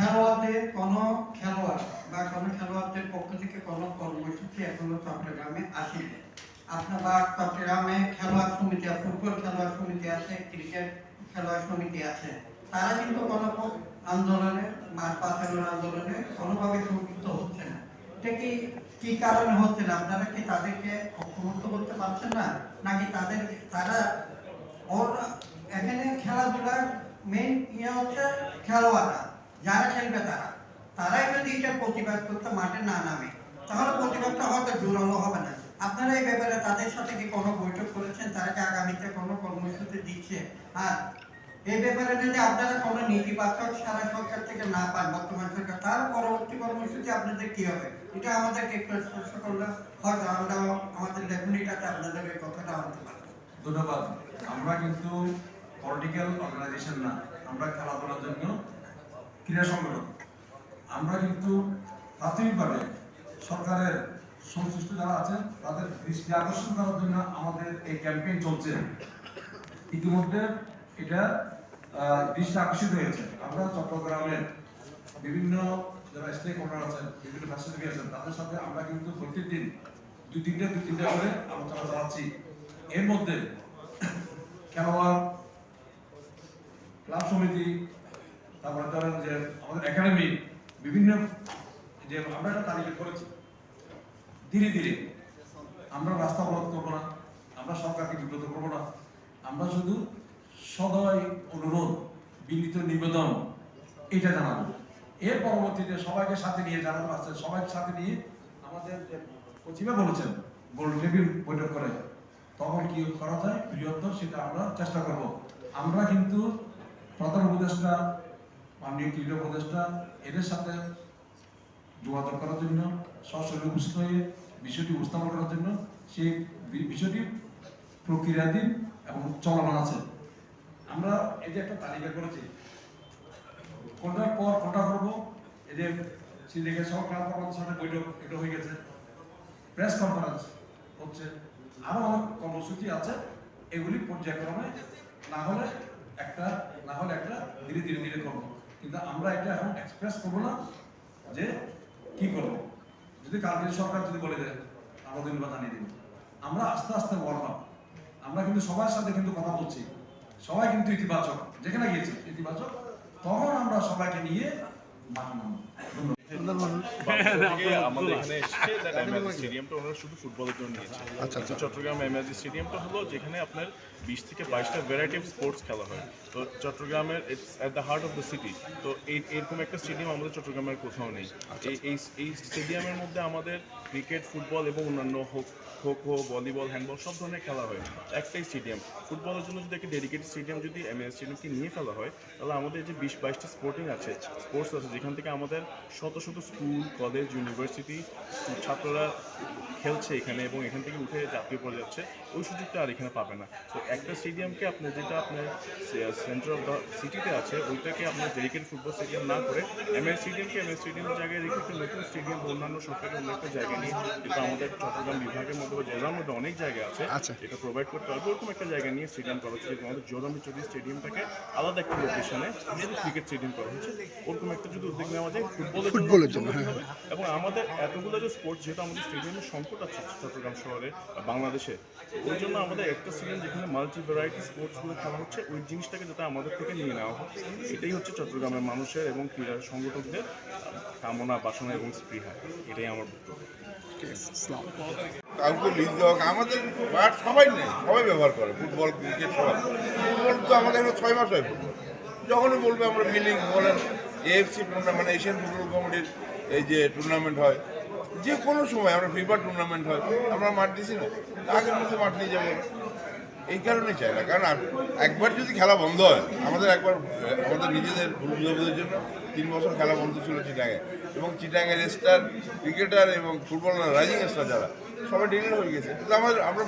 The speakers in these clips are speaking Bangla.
খেলোয়াড়দের কোনো খেলোয়াড় বা কোনো খেলোয়াড়দের পক্ষ থেকে কোনো কর্মসূচি এখনও চট্টগ্রামে আসেনি। আপনার বা চট্টগ্রামে খেলোয়াড় সমিতি ফুটবল খেলোয়াড় সমিতি আছে, ক্রিকেট খেলোয়াড় সমিতি আছে। তারা কিন্তু কোনো আন্দোলনে, মাঠ পাচানোর আন্দোলনে কোনোভাবে সম্পৃক্ত হচ্ছে না। এটা কি কি কারণে হচ্ছে না? আপনারা কি তাদেরকে ঐক্যমুক্ত করতে পারছেন না? নাকি তাদের, তারা ওরা, এখানে খেলাধুলার মেইন ইয়ে হচ্ছে খেলোয়াড়রা। যারা খেলবে তারা। তারাই যদি এটা প্রতিবাদ করতে মাঠে না নামে, তাহলে প্রতিবাদটা হয়তো জোরালো হবে না। আপনারা এই ব্যাপারে তাদের সাথে কি কোনো বৈঠক করেছেন? তারা কি আগামীতে কোনো কর্মসূচি দিচ্ছে? আর এই ব্যাপারে যদি আপনারা কোনো নীতিবাচক সারা সরকার থেকে না পান, বর্তমান সরকার তার পরবর্তী কর্মসূচি আপনাদের কি হবে? এটা আমাদেরকে একটু স্পষ্ট করলে হয়তো আমরাও আমাদের লেখনীটাতে আপনাদের এই কথাটা আনতে পারব। ধন্যবাদ। আমরা কিন্তু পলিটিক্যাল অর্গানাইজেশন না, আমরা খেলাধুলার জন্য ক্রীড়া সংগঠন। আমরা কিন্তু প্রাথমিকভাবে সরকারের সংশ্লিষ্ট যারা আছেন তাদের দৃষ্টি আকর্ষণ করার জন্য আমাদের এই ক্যাম্পেইন চলছে। ইতিমধ্যে এটা দৃষ্টি আকর্ষিত হয়েছে। আমরা চট্টগ্রামের বিভিন্ন যারা স্টেক হোল্ডার আছেন বিভিন্ন ফ্যাসিলিটি আছেন তাদের সাথে আমরা কিন্তু প্রত্যেক দিন দুই তিনটে দুই তিনটে করে আলোচনা চালাচ্ছি। এর মধ্যে খেলোয়াড়, ক্লাব সমিতি তারপরে ধরেন যে আমাদের একাডেমি বিভিন্ন যে আমরা একটা তালিকা করেছি, ধীরে ধীরে আমরা রাস্তা অবরোধ করব না, আমরা সরকারকে বিব্রত করব না, আমরা শুধু সদয় অনুরোধ, বিনীত নিবেদন, এটা জানাব। এর পরবর্তীতে সবাইকে সাথে নিয়ে যারা আছে, সবাইকে সাথে নিয়ে আমাদের যে কচিবা বলেছেন গোল টেবিল বৈঠক করে, তখন কি করা যায়, বৃহত্তর সেটা আমরা চেষ্টা করব। আমরা কিন্তু প্রধান উপদেষ্টা মাননীয় ক্রীড়া উপদেষ্টা, এদের সাথে যোগাযোগ করার জন্য সরাসরি উপস্থিত হয়ে বিষয়টি উপস্থাপন করার জন্য সেই বিষয়টি প্রক্রিয়াধীন এবং চলমান আছে। আমরা এই যে একটা তালিকা করেছি কোনটার পর কোনটা করব, এই যে সিদ্দিকের সব ক্লাব সাথে বৈঠক, এটা হয়ে গেছে প্রেস কনফারেন্স হচ্ছে আরও অনেক কর্মসূচি আছে, এগুলি পর্যায়ক্রমে না হলে একটা, না হলে একটা ধীরে ধীরে ধীরে করব কিন্তু আমরা এটা এখন এক্সপ্রেস করব না যে কি করব? যদি কালকে সরকার যদি বলে দেয় আরও দিন বা জানিয়ে দিন আমরা আস্তে আস্তে বললাম আমরা কিন্তু সবার সাথে কিন্তু কথা বলছি। সবাই কিন্তু ইতিবাচক। যেখানে গিয়েছে, ইতিবাচক, তখন আমরা সবাইকে নিয়ে মাঠে ধন্যবাদ। আমাদের এখানে এসেছে স্টেডিয়ামটা ওনারা শুধু ফুটবলের জন্য নিয়েছে। আচ্ছা, চট্টগ্রাম স্টেডিয়ামটা হলো যেখানে আপনার বিশ থেকে বাইশটা ভ্যারাইটি অফ স্পোর্টস খেলা হয়। তো চট্টগ্রামের it's at the heart of the city তো এই এরকম একটা স্টেডিয়াম আমাদের চট্টগ্রামের কোথাও নেই। এই এই স্টেডিয়ামের মধ্যে আমাদের ক্রিকেট ফুটবল এবং অন্যান্য হোক খো খো ভলিবল হ্যান্ডবল সব ধরনের খেলা হয়। একটাই স্টেডিয়াম ফুটবলের জন্য যদি একটা ডেডিকেটেড স্টেডিয়াম যদি এমএস স্টেডিয়ামকে নিয়ে ফেলা হয় তাহলে আমাদের যে বিশ বাইশটা স্পোর্টিং আছে স্পোর্টস আছে যেখান থেকে আমাদের শত শত স্কুল কলেজ ইউনিভার্সিটি ছাত্ররা খেলছে এখানে এবং এখান থেকে উঠে জাতীয় পর্যায়ে যাচ্ছে ওই সুযোগটা আর এখানে পাবে না তো একটা স্টেডিয়ামকে আপনি যেটা আপনার সেন্টার অফ দ্য সিটিতে আছে ওইটাকে আপনার ডেডিকেটেড ফুটবল স্টেডিয়াম না করে এমএস স্টেডিয়ামকে এমএস স্টেডিয়ামের জায়গায় রেখে একটা নতুন স্টেডিয়াম অন্যান্য সরকারি অন্য একটা জায়গা নিয়ে যেটা আমাদের চট্টগ্রাম বিভাগের মধ্যে বা জেলার মধ্যে অনেক জায়গা আছে আচ্ছা। এটা প্রোভাইড করতে পারবে ওরকম একটা জায়গা নিয়ে স্টেডিয়াম করা হচ্ছে আমাদের জোরামি চৌধুরী স্টেডিয়ামটাকে আলাদা একটা লোকেশনে শুধু ক্রিকেট স্টেডিয়াম করা হচ্ছে ওরকম একটা যদি উদ্যোগ নেওয়া যায় ফুটবলের ফুটবলের জন্য, হ্যাঁ। এবং আমাদের এতগুলো যে স্পোর্টস যেহেতু আমাদের স্টেডিয়ামের সংকট আছে চট্টগ্রাম শহরে বা বাংলাদেশে। ওই জন্য আমাদের একটা স্টেডিয়াম যেখানে মাল্টি ভ্যারাইটি স্পোর্টসগুলো খেলা হচ্ছে, ওই জিনিসটাকে যাতে আমাদের থেকে নিয়ে নেওয়া হয়, এটাই হচ্ছে চট্টগ্রামের মানুষের এবং ক্রীড়া সংগঠকদের কামনা, বাসনা এবং স্পৃহা। এটাই আমার বক্তব্য। কাউকে লিজ দেওয়া, আমাদের মাঠ সবাই নেই সবাই ব্যবহার করে ফুটবল ক্রিকেট সবাই। ফুটবল তো আমাদের এখানে ছয় মাস হয় যখনই বলবে আমরা মিলিং, বলেন এএফসি টুর্নামেন্ট মানে এশিয়ান ফুটবল কমিটির এই যে টুর্নামেন্ট হয় যে কোনো সময় আমরা ফিফা টুর্নামেন্ট হয়, আমরা মাঠ দিছি না। আগের মধ্যে মাঠ নিয়ে যাব। এই কারণে চাই না। কারণ একবার যদি খেলা বন্ধ হয়, আমাদের একবার আমাদের নিজেদের ভুল জন্য তিন বছর খেলা বন্ধ ছিল চিটাঙে। এবং চিটাঙের স্টার ক্রিকেটার এবং ফুটবলার রাইজিং স্টার যারা, সবাই ডিলিট হয়ে গেছে। কিন্তু আমাদের, আমরা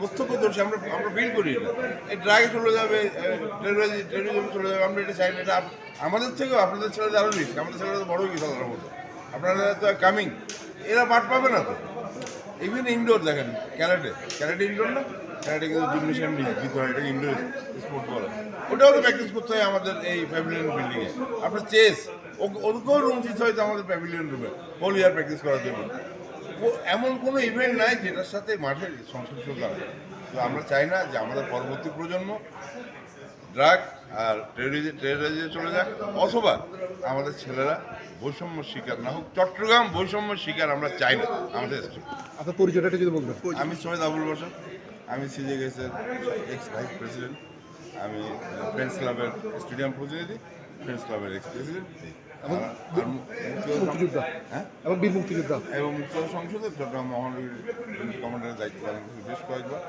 প্রত্যক্ষদর্শী, আমরা আমরা ফিল করি এটা এই ড্রাগে চলে যাবে টেরোরিজম চলে যাবে, আমরা এটা চাই না। এটা আমাদের থেকেও, আপনাদের ছেলেদের আরও রিস্ক আমাদের ছেলেরা তো বড় হয়ে গেছে মতো আপনারা তো কামিং এরা পাঠ পাবে না তো? ইভেন ইনডোর দেখেন, ক্যারেটে। ক্যারেটে ইনডোর না? এটা কিন্তু জিমনেশিয়াম নির্মিত হয়, এটা ইনডোর স্পোর্ট বলে। ওটাও তো প্র্যাকটিস করতে হয় আমাদের এই প্যাভিলিয়ন বিল্ডিংয়ে আপনার চেস ওদেরকেও রুম দিতে হয়তো আমাদের প্যাভিলিয়ন রুমে হোল ইয়ার প্র্যাকটিস করার জন্য। ও- এমন কোনো ইভেন্ট নাই যেটার সাথে মাঠের সংশ্লিষ্টতা তো আমরা চাই না যে আমাদের পরবর্তী প্রজন্ম ড্রাগ আর টেরোরিজে চলে যাক। অথবা আমাদের ছেলেরা বৈষম্য শিকার না হোক চট্টগ্রাম বৈষম্য শিকার আমরা চাই না আমাদের আপনার পরিচয়টা যদি বলবেন। আমি সৈয়দ আবুল বসর আমি সিজে গেছের এক্স ভাইস প্রেসিডেন্ট আমি ফ্রেন্ডস ক্লাবের স্টেডিয়াম প্রতিনিধি ফ্রেন্ডস ক্লাবের এক্স প্রেসিডেন্ট এবং হ্যাঁ? এবং বীর মুক্তিযোদ্ধা। এবং মুক্ত সংসদের চট্টগ্রাম মহানগরীর কমান্ডারের দায়িত্ব পালন বেশ কয়েকবার।